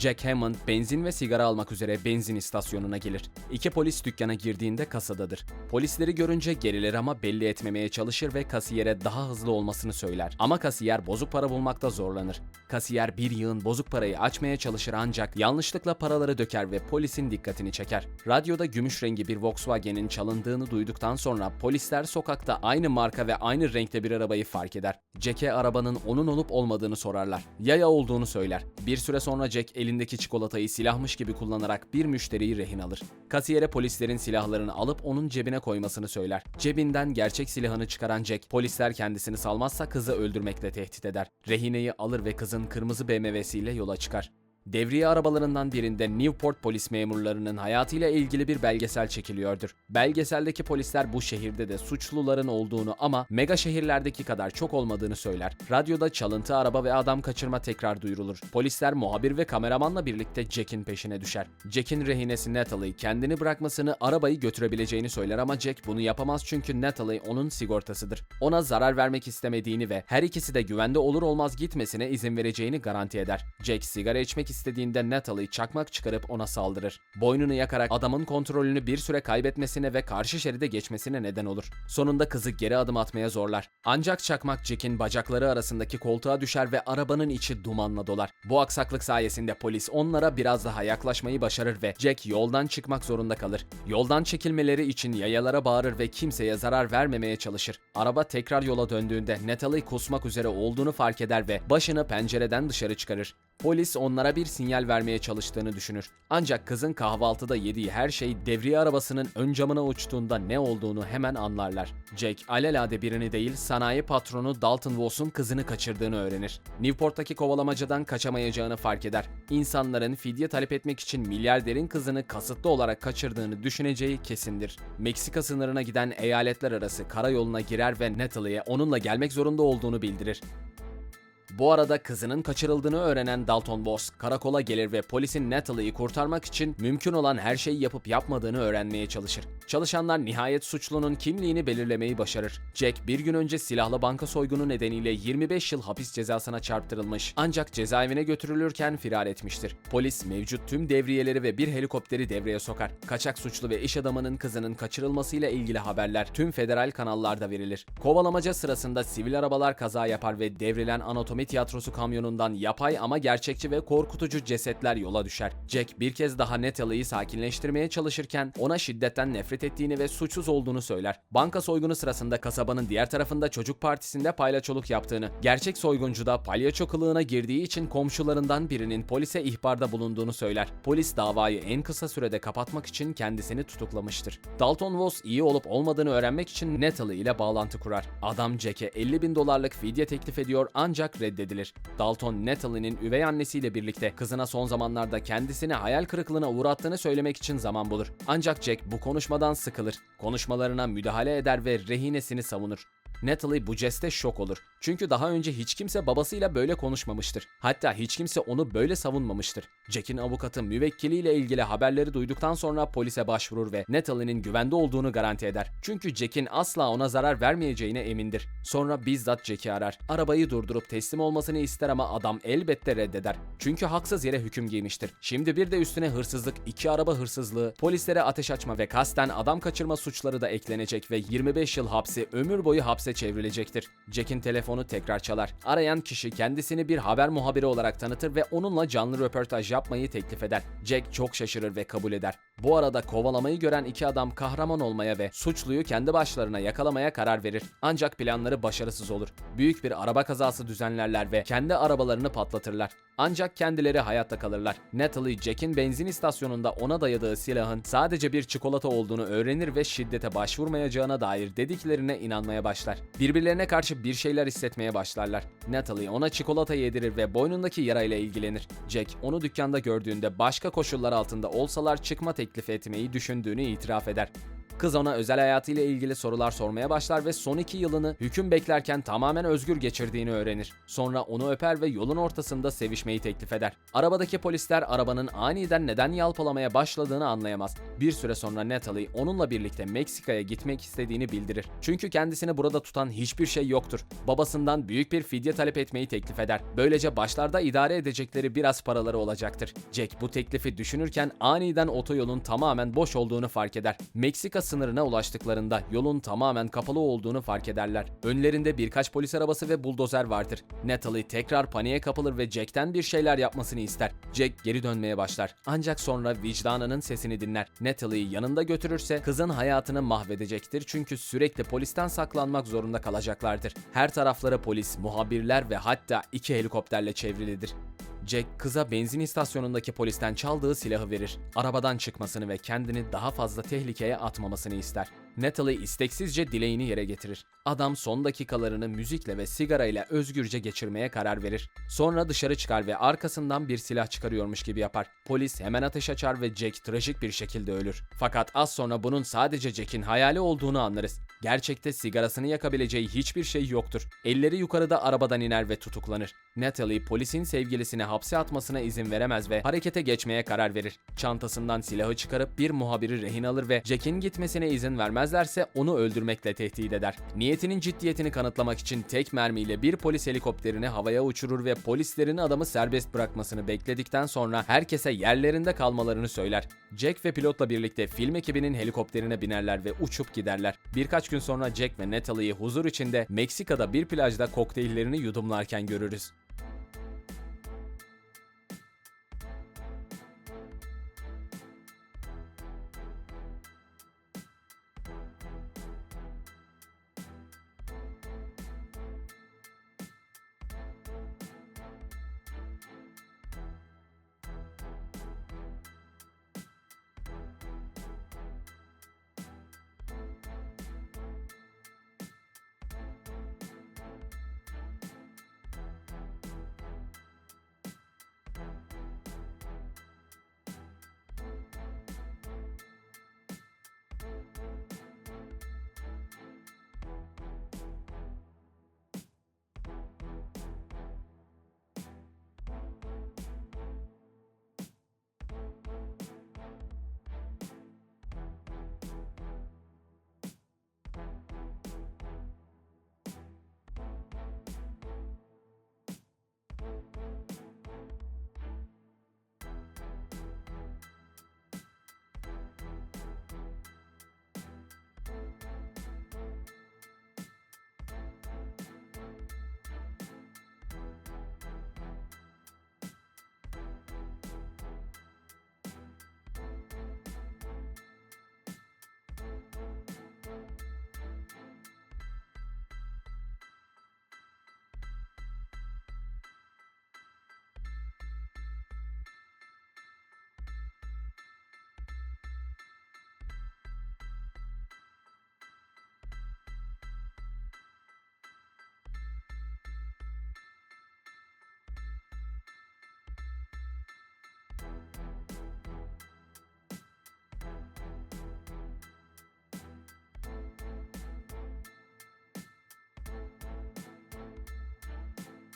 Jack Hammond benzin ve sigara almak üzere benzin istasyonuna gelir. İki polis dükkana girdiğinde kasadadır. Polisleri görünce gerilir ama belli etmemeye çalışır ve kasiyere daha hızlı olmasını söyler. Ama kasiyer bozuk para bulmakta zorlanır. Kasiyer bir yığın bozuk parayı açmaya çalışır ancak yanlışlıkla paraları döker ve polisin dikkatini çeker. Radyoda gümüş rengi bir Volkswagen'in çalındığını duyduktan sonra polisler sokakta aynı marka ve aynı renkte bir arabayı fark eder. Jack'e arabanın onun olup olmadığını sorarlar. Yaya olduğunu söyler. Bir süre sonra Jack elindeki çikolatayı silahmış gibi kullanarak bir müşteriyi rehin alır. Kasiyere polislerin silahlarını alıp onun cebine koymasını söyler. Cebinden gerçek silahını çıkaran Jack, polisler kendisini salmazsa kızı öldürmekle tehdit eder. Rehineyi alır ve kızın kırmızı BMW'siyle yola çıkar. Devriye arabalarından birinde Newport polis memurlarının hayatıyla ilgili bir belgesel çekiliyordur. Belgeseldeki polisler bu şehirde de suçluların olduğunu ama mega şehirlerdeki kadar çok olmadığını söyler. Radyoda çalıntı araba ve adam kaçırma tekrar duyurulur. Polisler muhabir ve kameramanla birlikte Jack'in peşine düşer. Jack'in rehinesi Natalie kendini bırakmasını arabayı götürebileceğini söyler ama Jack bunu yapamaz çünkü Natalie onun sigortasıdır. Ona zarar vermek istemediğini ve her ikisi de güvende olur olmaz gitmesine izin vereceğini garanti eder. Jack sigara içmek istediğinde Natalie çakmak çıkarıp ona saldırır. Boynunu yakarak adamın kontrolünü bir süre kaybetmesine ve karşı şeride geçmesine neden olur. Sonunda kızı geri adım atmaya zorlar. Ancak çakmak Jack'in bacakları arasındaki koltuğa düşer ve arabanın içi dumanla dolar. Bu aksaklık sayesinde polis onlara biraz daha yaklaşmayı başarır ve Jack yoldan çıkmak zorunda kalır. Yoldan çekilmeleri için yayalara bağırır ve kimseye zarar vermemeye çalışır. Araba tekrar yola döndüğünde Natalie kusmak üzere olduğunu fark eder ve başını pencereden dışarı çıkarır. Polis onlara bir sinyal vermeye çalıştığını düşünür. Ancak kızın kahvaltıda yediği her şey devriye arabasının ön camına uçtuğunda ne olduğunu hemen anlarlar. Jack alelade birini değil sanayi patronu Dalton Voss'un kızını kaçırdığını öğrenir. Newport'taki kovalamacadan kaçamayacağını fark eder. İnsanların fidye talep etmek için milyarderin kızını kasıtlı olarak kaçırdığını düşüneceği kesindir. Meksika sınırına giden eyaletler arası karayoluna girer ve Natalie'ye onunla gelmek zorunda olduğunu bildirir. Bu arada kızının kaçırıldığını öğrenen Dalton Boss karakola gelir ve polisin Natalie'yi kurtarmak için mümkün olan her şeyi yapıp yapmadığını öğrenmeye çalışır. Çalışanlar nihayet suçlunun kimliğini belirlemeyi başarır. Jack bir gün önce silahlı banka soygunu nedeniyle 25 yıl hapis cezasına çarptırılmış ancak cezaevine götürülürken firar etmiştir. Polis mevcut tüm devriyeleri ve bir helikopteri devreye sokar. Kaçak suçlu ve iş adamının kızının kaçırılmasıyla ilgili haberler tüm federal kanallarda verilir. Kovalamaca sırasında sivil arabalar kaza yapar ve devrilen anatomi tiyatrosu kamyonundan yapay ama gerçekçi ve korkutucu cesetler yola düşer. Jack bir kez daha Natalie'yi sakinleştirmeye çalışırken ona şiddetten nefret ettiğini ve suçsuz olduğunu söyler. Banka soygunu sırasında kasabanın diğer tarafında çocuk partisinde paylaçoluk yaptığını, gerçek soyguncu da palyaço kılığına girdiği için komşularından birinin polise ihbarda bulunduğunu söyler. Polis davayı en kısa sürede kapatmak için kendisini tutuklamıştır. Dalton Voss iyi olup olmadığını öğrenmek için Natalie ile bağlantı kurar. Adam Jack'e 50 bin dolarlık fidye teklif ediyor ancak reddedilir. Dalton Natalie'nin üvey annesiyle birlikte kızına son zamanlarda kendisini hayal kırıklığına uğrattığını söylemek için zaman bulur. Ancak Jack bu konuşmadan sıkılır. Konuşmalarına müdahale eder ve rehinesini savunur. Natalie bu jeste şok olur. Çünkü daha önce hiç kimse babasıyla böyle konuşmamıştır. Hatta hiç kimse onu böyle savunmamıştır. Jack'in avukatı müvekkiliyle ilgili haberleri duyduktan sonra polise başvurur ve Natalie'nin güvende olduğunu garanti eder. Çünkü Jack'in asla ona zarar vermeyeceğine emindir. Sonra bizzat Jack'i arar. Arabayı durdurup teslim olmasını ister ama adam elbette reddeder. Çünkü haksız yere hüküm giymiştir. Şimdi bir de üstüne hırsızlık, iki araba hırsızlığı, polislere ateş açma ve kasten adam kaçırma suçları da eklenecek ve 25 yıl hapsi ömür boyu hapse çevrilecektir. Jack'in telefonu tekrar çalar. Arayan kişi kendisini bir haber muhabiri olarak tanıtır ve onunla canlı röportaj yapmayı teklif eder. Jack çok şaşırır ve kabul eder. Bu arada kovalamayı gören iki adam kahraman olmaya ve suçluyu kendi başlarına yakalamaya karar verir. Ancak planları başarısız olur. Büyük bir araba kazası düzenlerler ve kendi arabalarını patlatırlar. Ancak kendileri hayatta kalırlar. Natalie, Jack'in benzin istasyonunda ona dayadığı silahın sadece bir çikolata olduğunu öğrenir ve şiddete başvurmayacağına dair dediklerine inanmaya başlar. Birbirlerine karşı bir şeyler hissetmeye başlarlar. Natalie ona çikolata yedirir ve boynundaki yarayla ilgilenir. Jack onu dükkanda gördüğünde başka koşullar altında olsalar çıkma teklif etmeyi düşündüğünü itiraf eder. Kız ona özel hayatıyla ilgili sorular sormaya başlar ve son iki yılını hüküm beklerken tamamen özgür geçirdiğini öğrenir. Sonra onu öper ve yolun ortasında sevişmeyi teklif eder. Arabadaki polisler arabanın aniden neden yalpalamaya başladığını anlayamaz. Bir süre sonra Natalie onunla birlikte Meksika'ya gitmek istediğini bildirir. Çünkü kendisini burada tutan hiçbir şey yoktur. Babasından büyük bir fidye talep etmeyi teklif eder. Böylece başlarda idare edecekleri biraz paraları olacaktır. Jack bu teklifi düşünürken aniden otoyolun tamamen boş olduğunu fark eder. Meksika sınırına ulaştıklarında yolun tamamen kapalı olduğunu fark ederler. Önlerinde birkaç polis arabası ve buldozer vardır. Natalie tekrar paniğe kapılır ve Jack'ten bir şeyler yapmasını ister. Jack geri dönmeye başlar. Ancak sonra vicdanının sesini dinler. Natalie'yi yanında götürürse kızın hayatını mahvedecektir çünkü sürekli polisten saklanmak zorunda kalacaklardır. Her tarafları polis, muhabirler ve hatta iki helikopterle çevrilidir. Jack kıza benzin istasyonundaki polisten çaldığı silahı verir. Arabadan çıkmasını ve kendini daha fazla tehlikeye atmamasını ister. Natalie isteksizce dileğini yere getirir. Adam son dakikalarını müzikle ve sigarayla özgürce geçirmeye karar verir. Sonra dışarı çıkar ve arkasından bir silah çıkarıyormuş gibi yapar. Polis hemen ateş açar ve Jack trajik bir şekilde ölür. Fakat az sonra bunun sadece Jack'in hayali olduğunu anlarız. Gerçekte sigarasını yakabileceği hiçbir şey yoktur. Elleri yukarıda arabadan iner ve tutuklanır. Natalie polisin sevgilisini hapse atmasına izin veremez ve harekete geçmeye karar verir. Çantasından silahı çıkarıp bir muhabiri rehin alır ve Jack'in gitmesine izin vermezlerse onu öldürmekle tehdit eder. Niyetinin ciddiyetini kanıtlamak için tek mermiyle bir polis helikopterini havaya uçurur ve polislerin adamı serbest bırakmasını bekledikten sonra herkese yerlerinde kalmalarını söyler. Jack ve pilotla birlikte film ekibinin helikopterine binerler ve uçup giderler. Birkaç gün sonra Jack ve Natalie'yi huzur içinde Meksika'da bir plajda kokteyllerini yudumlarken görürüz.